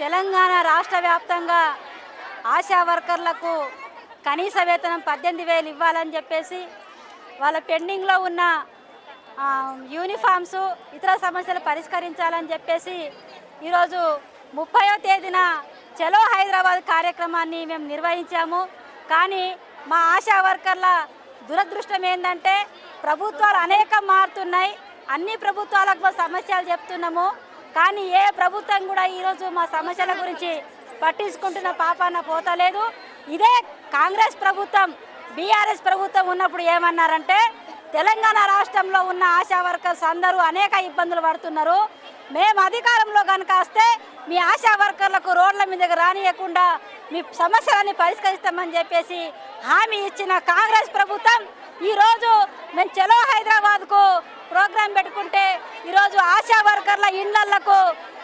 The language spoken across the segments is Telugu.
తెలంగాణ రాష్ట్ర వ్యాప్తంగా ఆశా వర్కర్లకు కనీస వేతనం పద్దెనిమిది వేలు ఇవ్వాలని చెప్పేసి వాళ్ళ పెండింగ్లో ఉన్న యూనిఫామ్స్ ఇతర సమస్యలు పరిష్కరించాలని చెప్పేసి ఈరోజు ముప్పయో తేదీన చలో హైదరాబాద్ కార్యక్రమాన్ని మేము నిర్వహించాము. కానీ మా ఆశా వర్కర్ల దురదృష్టం ఏంటంటే ప్రభుత్వాలు అనేకం మారుతున్నాయి. అన్ని ప్రభుత్వాలకు సమస్యలు చెప్తున్నాము. కానీ ఏ ప్రభుత్వం కూడా ఈరోజు మా సమస్యల గురించి పట్టించుకుంటున్న పాపాన పోతలేదు. ఇదే కాంగ్రెస్ ప్రభుత్వం బీఆర్ఎస్ ప్రభుత్వం ఉన్నప్పుడు ఏమన్నారంటే తెలంగాణ రాష్ట్రంలో ఉన్న ఆశా వర్కర్స్ అందరూ అనేక ఇబ్బందులు పడుతున్నారు. మేము అధికారంలో కనుక వస్తే మీ ఆశా వర్కర్లకు రోడ్ల మీదకి రానియకుండా మీ సమస్యలన్నీ పరిష్కరిస్తామని చెప్పేసి హామీ ఇచ్చిన కాంగ్రెస్ ప్రభుత్వం ఈరోజు మేము చలో హైదరాబాద్కు ప్రోగ్రాం పెట్టుకుంటే ఈరోజు ఆశా వర్కర్ల ఇళ్ళకు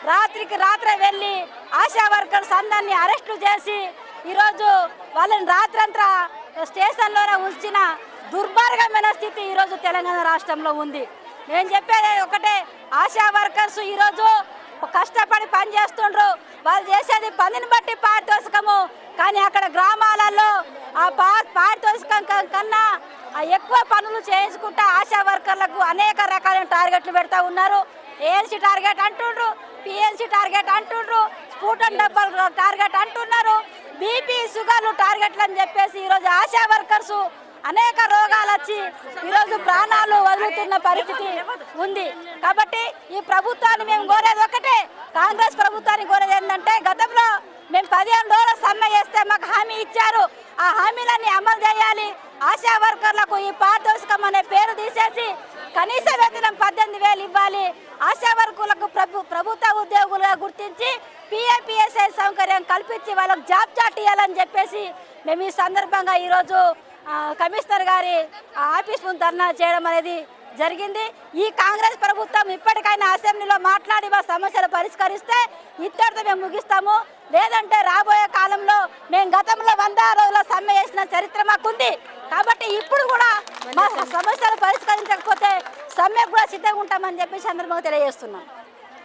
రాత్రికి రాత్రే వెళ్ళి ఆశా వర్కర్స్ అందరినీ అరెస్టు చేసి ఈరోజు వాళ్ళని రాత్రంతా స్టేషన్లోనే ఉంచిన దుర్భార్గమైన స్థితి ఈరోజు తెలంగాణ రాష్ట్రంలో ఉంది. నేను చెప్పేది ఒకటే ఆశా వర్కర్స్ ఈరోజు కష్టపడి పని చేస్తుండ్రు. వాళ్ళు చేసేది పనిని బట్టి పారితోషికము. కానీ అక్కడ గ్రామాలలో ఆ పా పారితోషికం కన్నా ఎక్కువ పనులు చేయించుకుంటా ఆశా వర్కర్లకు అనేక రకాలైన టార్గెట్లు పెడతా ఉన్నారు. ఏఎల్సీ టార్గెట్ అంటుండ్రు పిఎల్సీ టార్గెట్ అంటుండ్రు స్కూటర్ డబ్బల్ టార్గెట్ అంటున్నారు. బీపీ షుగర్లు టార్గెట్లు అని చెప్పేసి ఈరోజు ఆశా వర్కర్స్ అనేక రోగాలు వచ్చి ఈరోజు ప్రాణాలు వదులుతున్న పరిస్థితి ఉంది. కాబట్టి ఈ ప్రభుత్వాన్ని మేము కోరేది ఒకటే కాంగ్రెస్ ప్రభుత్వాన్ని కోరేది ఏంటంటే గతంలో మేము పదిహేను రోజుల సమ్మె చేస్తే మాకు హామీ ఇచ్చారు. ఆ హామీలన్నీ అమలు చేయాలి. ఆశా వర్కర్లకు ఈ పారితోషికం అనే పేరు తీసేసి కనీస వేతనం పద్దెనిమిది వేలు ఇవ్వాలి. ఆశా వర్కులకు ప్రభు ప్రభుత్వ ఉద్యోగులుగా గుర్తించి పిఏపిఎస్ఐ సౌకర్యం కల్పించి వాళ్ళకు జాబ్ చాట్ ఇవ్వాలని చెప్పేసి మేము ఈ సందర్భంగా ఈరోజు కమిషనర్ గారి ఆ, ఆఫీస్ ముందు ధర్నా చేయడం అనేది జరిగింది. ఈ కాంగ్రెస్ ప్రభుత్వం ఇప్పటికైనా అసెంబ్లీలో మాట్లాడి మా సమస్యలు పరిష్కరిస్తే ఇద్దరితో మేము ముగిస్తాము. లేదంటే రాబోయే కాలంలో మేము గతంలో వంద రోజుల సమ్మె చేసిన చరిత్ర మాకుంది. కాబట్టి ఇప్పుడు కూడా మా సమస్యలు పరిష్కరించకపోతే సమ్మె కూడా సిద్ధంగా ఉంటామని చెప్పి ఈ సందర్భంగా తెలియజేస్తున్నాం